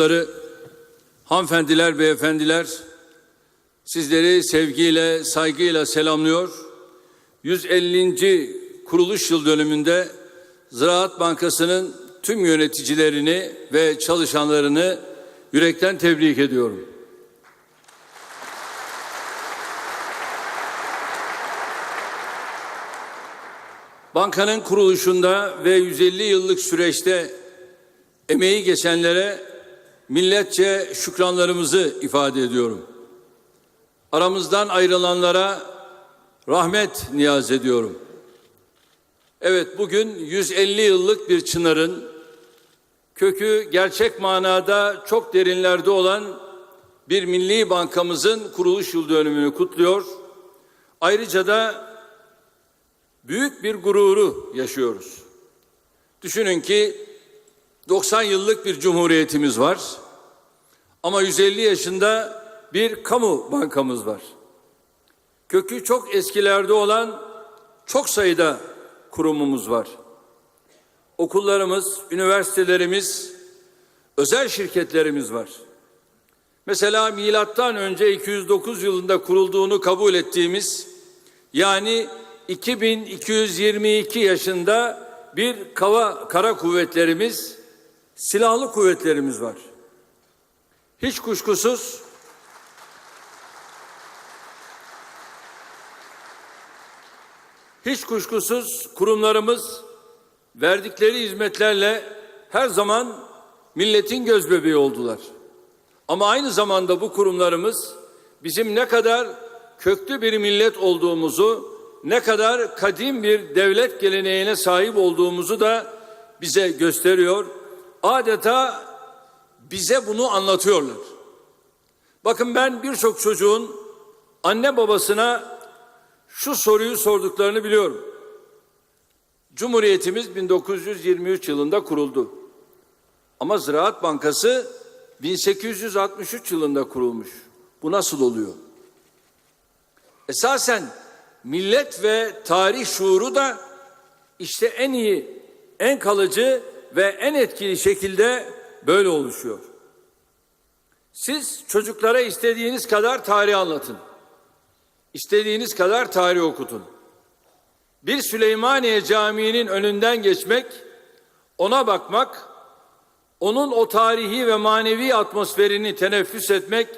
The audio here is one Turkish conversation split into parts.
mensupları, hanımefendiler, beyefendiler, sizleri sevgiyle, saygıyla selamlıyor. 150. kuruluş yıl dönümünde Ziraat Bankası'nın tüm yöneticilerini ve çalışanlarını yürekten tebrik ediyorum. Bankanın kuruluşunda ve 150 yıllık süreçte emeği geçenlere milletçe şükranlarımızı ifade ediyorum. Aramızdan ayrılanlara rahmet niyaz ediyorum. Evet bugün 150 yıllık bir çınarın kökü gerçek manada çok derinlerde olan bir milli bankamızın kuruluş yıl dönümünü kutluyor. Ayrıca da büyük bir gururu yaşıyoruz. Düşünün ki 90 yıllık bir cumhuriyetimiz var. Ama 150 yaşında bir kamu bankamız var. Kökü çok eskilerde olan çok sayıda kurumumuz var. Okullarımız, üniversitelerimiz, özel şirketlerimiz var. Mesela milattan önce 209 yılında kurulduğunu kabul ettiğimiz yani 2222 yaşında bir kava kara kuvvetlerimiz, silahlı kuvvetlerimiz var. Hiç kuşkusuz hiç kuşkusuz kurumlarımız verdikleri hizmetlerle her zaman milletin göz bebeği oldular. Ama aynı zamanda bu kurumlarımız bizim ne kadar köklü bir millet olduğumuzu, ne kadar kadim bir devlet geleneğine sahip olduğumuzu da bize gösteriyor. Adeta bize bunu anlatıyorlar. Bakın ben birçok çocuğun anne babasına şu soruyu sorduklarını biliyorum. Cumhuriyetimiz 1923 yılında kuruldu. Ama Ziraat Bankası 1863 yılında kurulmuş. Bu nasıl oluyor? Esasen millet ve tarih şuuru da işte en iyi, en kalıcı ve en etkili şekilde böyle oluşuyor. Siz çocuklara istediğiniz kadar tarih anlatın. İstediğiniz kadar tarih okutun. Bir Süleymaniye Camii'nin önünden geçmek, ona bakmak, onun o tarihi ve manevi atmosferini teneffüs etmek,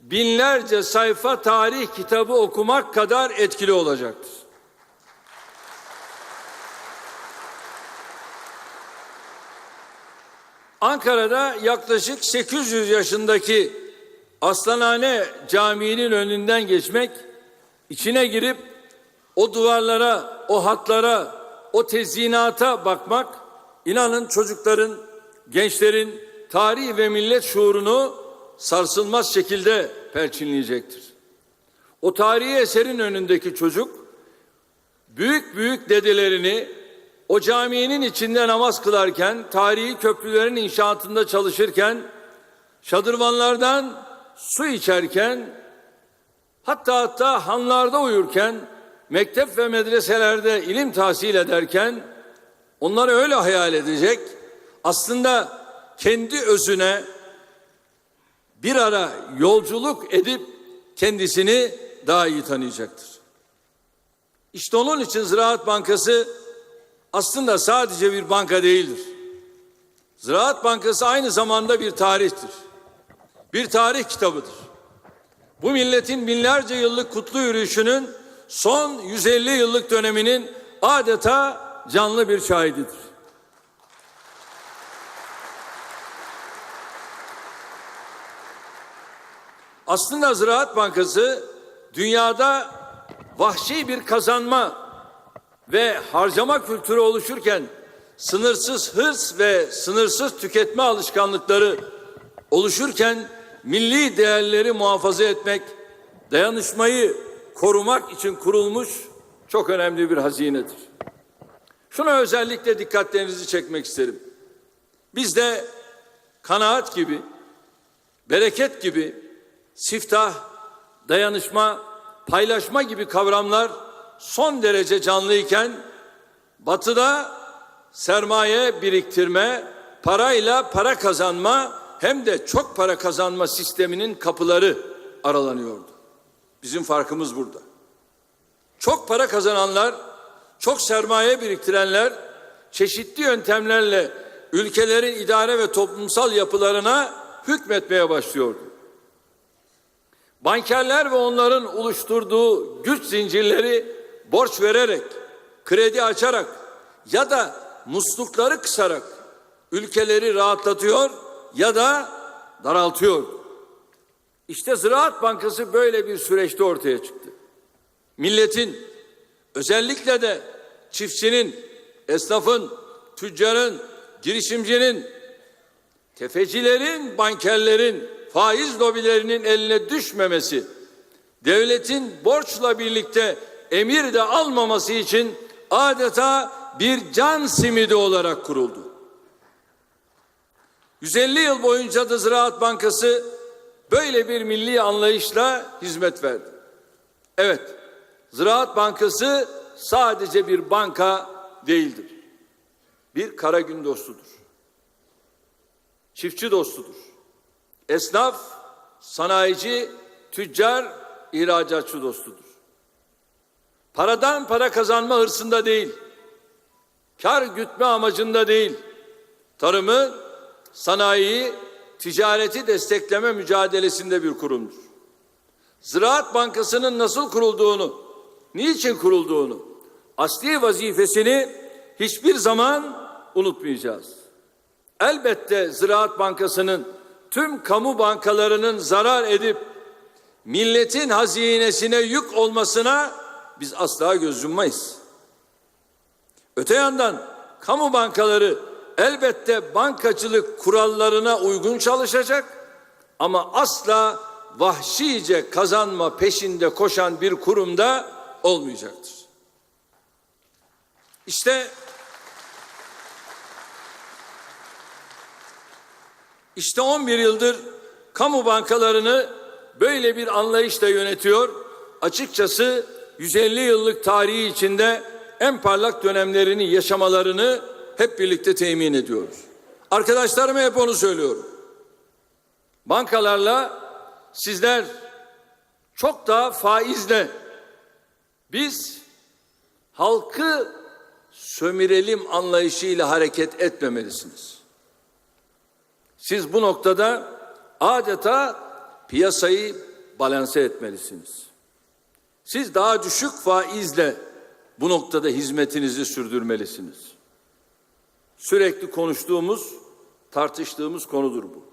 binlerce sayfa tarih kitabı okumak kadar etkili olacaktır. Ankara'da yaklaşık 800 yaşındaki Aslanhane Camii'nin önünden geçmek, içine girip o duvarlara, o hatlara, o tezyinata bakmak, inanın çocukların, gençlerin tarih ve millet şuurunu sarsılmaz şekilde perçinleyecektir. O tarihi eserin önündeki çocuk, büyük büyük dedelerini, o caminin içinde namaz kılarken, tarihi köprülerin inşaatında çalışırken, şadırvanlardan su içerken, hatta hatta hanlarda uyurken, mektep ve medreselerde ilim tahsil ederken, onları öyle hayal edecek, aslında kendi özüne bir ara yolculuk edip kendisini daha iyi tanıyacaktır. İşte onun için Ziraat Bankası aslında sadece bir banka değildir. Ziraat Bankası aynı zamanda bir tarihtir. Bir tarih kitabıdır. Bu milletin binlerce yıllık kutlu yürüyüşünün son 150 yıllık döneminin adeta canlı bir şahididir. Aslında Ziraat Bankası dünyada vahşi bir kazanma ve harcama kültürü oluşurken sınırsız hırs ve sınırsız tüketme alışkanlıkları oluşurken milli değerleri muhafaza etmek, dayanışmayı korumak için kurulmuş çok önemli bir hazinedir. Şuna özellikle dikkatlerinizi çekmek isterim. Bizde kanaat gibi, bereket gibi, siftah, dayanışma, paylaşma gibi kavramlar son derece canlıyken batıda sermaye biriktirme, parayla para kazanma hem de çok para kazanma sisteminin kapıları aralanıyordu. Bizim farkımız burada. Çok para kazananlar, çok sermaye biriktirenler çeşitli yöntemlerle ülkelerin idare ve toplumsal yapılarına hükmetmeye başlıyordu. Bankerler ve onların oluşturduğu güç zincirleri borç vererek, kredi açarak ya da muslukları kısarak ülkeleri rahatlatıyor ya da daraltıyor. İşte Ziraat Bankası böyle bir süreçte ortaya çıktı. Milletin özellikle de çiftçinin, esnafın, tüccarın, girişimcinin, tefecilerin, bankerlerin, faiz lobilerinin eline düşmemesi, devletin borçla birlikte emir de almaması için adeta bir can simidi olarak kuruldu. 150 yıl boyunca da Ziraat Bankası böyle bir milli anlayışla hizmet verdi. Evet, Ziraat Bankası sadece bir banka değildir. Bir kara gün dostudur. Çiftçi dostudur. Esnaf, sanayici, tüccar, ihracatçı dostudur. Paradan para kazanma hırsında değil, kar gütme amacında değil, tarımı, sanayiyi, ticareti destekleme mücadelesinde bir kurumdur. Ziraat Bankası'nın nasıl kurulduğunu, niçin kurulduğunu, asli vazifesini hiçbir zaman unutmayacağız. Elbette Ziraat Bankası'nın tüm kamu bankalarının zarar edip milletin hazinesine yük olmasına biz asla göz yummayız. Öte yandan kamu bankaları elbette bankacılık kurallarına uygun çalışacak ama asla vahşice kazanma peşinde koşan bir kurumda olmayacaktır. İşte İşte 11 yıldır kamu bankalarını böyle bir anlayışla yönetiyor. Açıkçası 150 yıllık tarihi içinde en parlak dönemlerini yaşamalarını hep birlikte temin ediyoruz. Arkadaşlarıma hep onu söylüyorum. Bankalarla sizler çok daha faizle biz halkı sömürelim anlayışıyla hareket etmemelisiniz. Siz bu noktada adeta piyasayı balanse etmelisiniz. Siz daha düşük faizle bu noktada hizmetinizi sürdürmelisiniz. Sürekli konuştuğumuz, tartıştığımız konudur bu.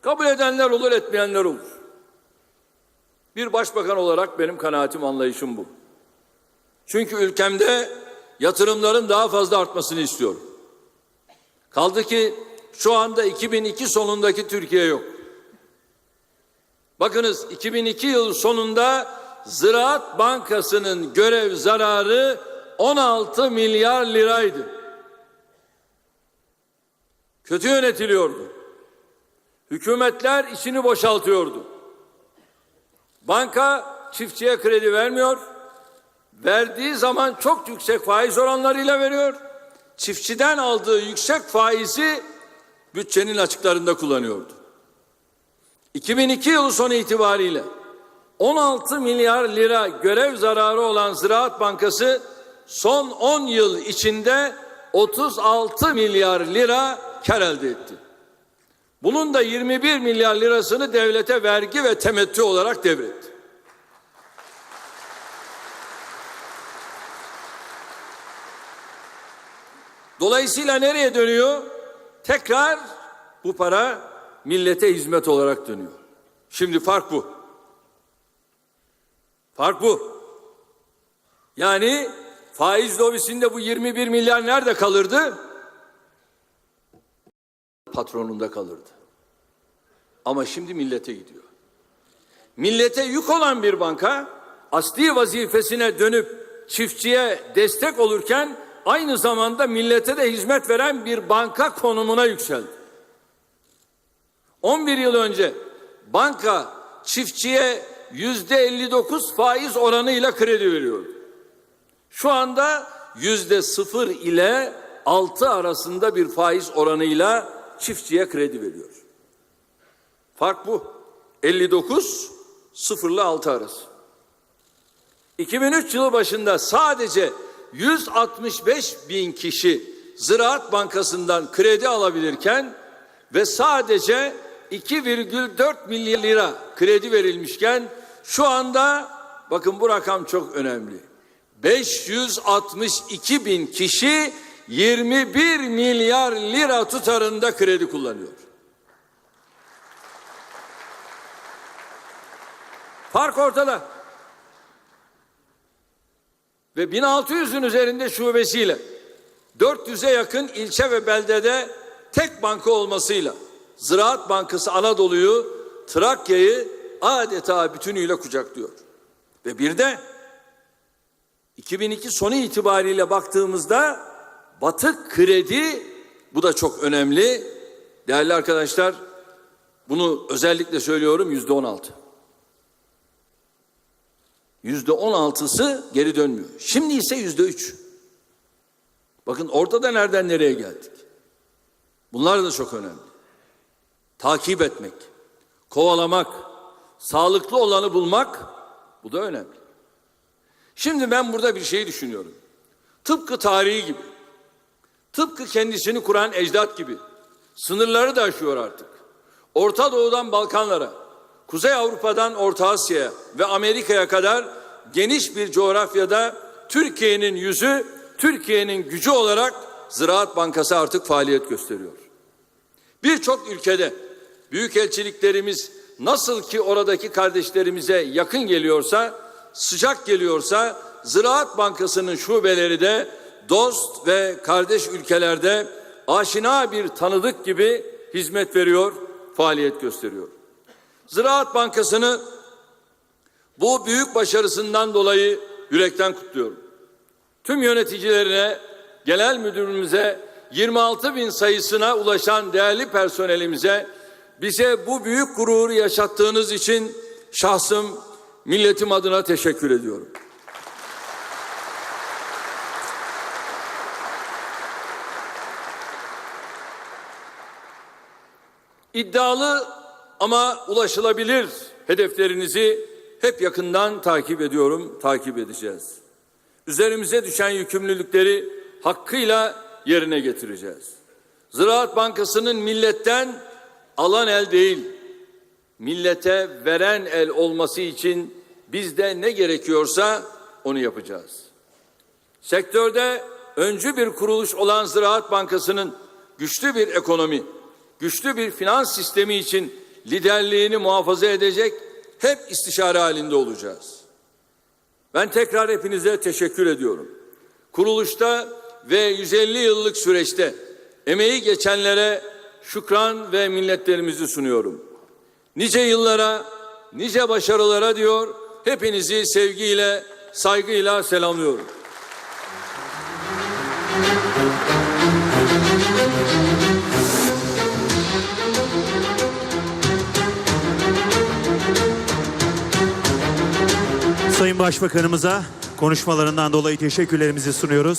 Kabul edenler olur, etmeyenler olur. Bir başbakan olarak benim kanaatim, anlayışım bu. Çünkü ülkemde yatırımların daha fazla artmasını istiyorum. Kaldı ki şu anda 2002 sonundaki Türkiye yok. Bakınız 2002 yıl sonunda Ziraat Bankası'nın görev zararı 16 milyar liraydı. Kötü yönetiliyordu. Hükümetler içini boşaltıyordu. Banka çiftçiye kredi vermiyor. Verdiği zaman çok yüksek faiz oranlarıyla veriyor. Çiftçiden aldığı yüksek faizi bütçenin açıklarında kullanıyordu. 2002 yılı sonu itibariyle 16 milyar lira görev zararı olan Ziraat Bankası son 10 yıl içinde 36 milyar lira kar elde etti. Bunun da 21 milyar lirasını devlete vergi ve temettü olarak devretti. Dolayısıyla nereye dönüyor? Tekrar bu para millete hizmet olarak dönüyor. Şimdi fark bu. Fark bu. Yani faiz lobisinde bu 21 milyar nerede kalırdı? Patronunda kalırdı. Ama şimdi millete gidiyor. Millete yük olan bir banka asli vazifesine dönüp çiftçiye destek olurken aynı zamanda millete de hizmet veren bir banka konumuna yükseldi. 11 yıl önce banka çiftçiye yüzde 59 faiz oranıyla kredi veriyordu. Şu anda yüzde sıfır ile 6 arasında bir faiz oranıyla çiftçiye kredi veriyor. Fark bu. 59 sıfırla 6 arası. 2003 yılı başında sadece 165 bin kişi Ziraat Bankası'ndan kredi alabilirken ve sadece 2,4 milyar lira kredi verilmişken şu anda bakın bu rakam çok önemli. 562 bin kişi 21 milyar lira tutarında kredi kullanıyor. Fark ortada. Ve 1600'ün üzerinde şubesiyle 400'e yakın ilçe ve beldede tek banka olmasıyla Ziraat Bankası Anadolu'yu, Trakya'yı adeta bütünüyle kucaklıyor. Ve bir de 2002 sonu itibariyle baktığımızda batık kredi bu da çok önemli. Değerli arkadaşlar bunu özellikle söylüyorum yüzde on altı. Yüzde on altısı geri dönmüyor. Şimdi ise yüzde üç. Bakın ortada nereden nereye geldik. Bunlar da çok önemli. Takip etmek, kovalamak, sağlıklı olanı bulmak bu da önemli. Şimdi ben burada bir şey düşünüyorum. Tıpkı tarihi gibi, tıpkı kendisini kuran ecdat gibi sınırları da aşıyor artık. Orta Doğu'dan Balkanlara, Kuzey Avrupa'dan Orta Asya'ya ve Amerika'ya kadar geniş bir coğrafyada Türkiye'nin yüzü, Türkiye'nin gücü olarak Ziraat Bankası artık faaliyet gösteriyor. Birçok ülkede büyükelçiliklerimiz nasıl ki oradaki kardeşlerimize yakın geliyorsa, sıcak geliyorsa Ziraat Bankası'nın şubeleri de dost ve kardeş ülkelerde aşina bir tanıdık gibi hizmet veriyor, faaliyet gösteriyor. Ziraat Bankası'nı bu büyük başarısından dolayı yürekten kutluyorum. Tüm yöneticilerine, genel müdürümüze, 26 bin sayısına ulaşan değerli personelimize bize bu büyük gururu yaşattığınız için şahsım, milletim adına teşekkür ediyorum. İddialı ama ulaşılabilir hedeflerinizi hep yakından takip ediyorum, takip edeceğiz. Üzerimize düşen yükümlülükleri hakkıyla yerine getireceğiz. Ziraat Bankası'nın milletten alan el değil, millete veren el olması için bizde ne gerekiyorsa onu yapacağız. Sektörde öncü bir kuruluş olan Ziraat Bankası'nın güçlü bir ekonomi, güçlü bir finans sistemi için liderliğini muhafaza edecek hep istişare halinde olacağız. Ben tekrar hepinize teşekkür ediyorum. Kuruluşta ve 150 yıllık süreçte emeği geçenlere şükran ve minnetlerimizi sunuyorum. Nice yıllara, nice başarılara diyor, hepinizi sevgiyle, saygıyla selamlıyorum. Sayın Başbakanımıza konuşmalarından dolayı teşekkürlerimizi sunuyoruz.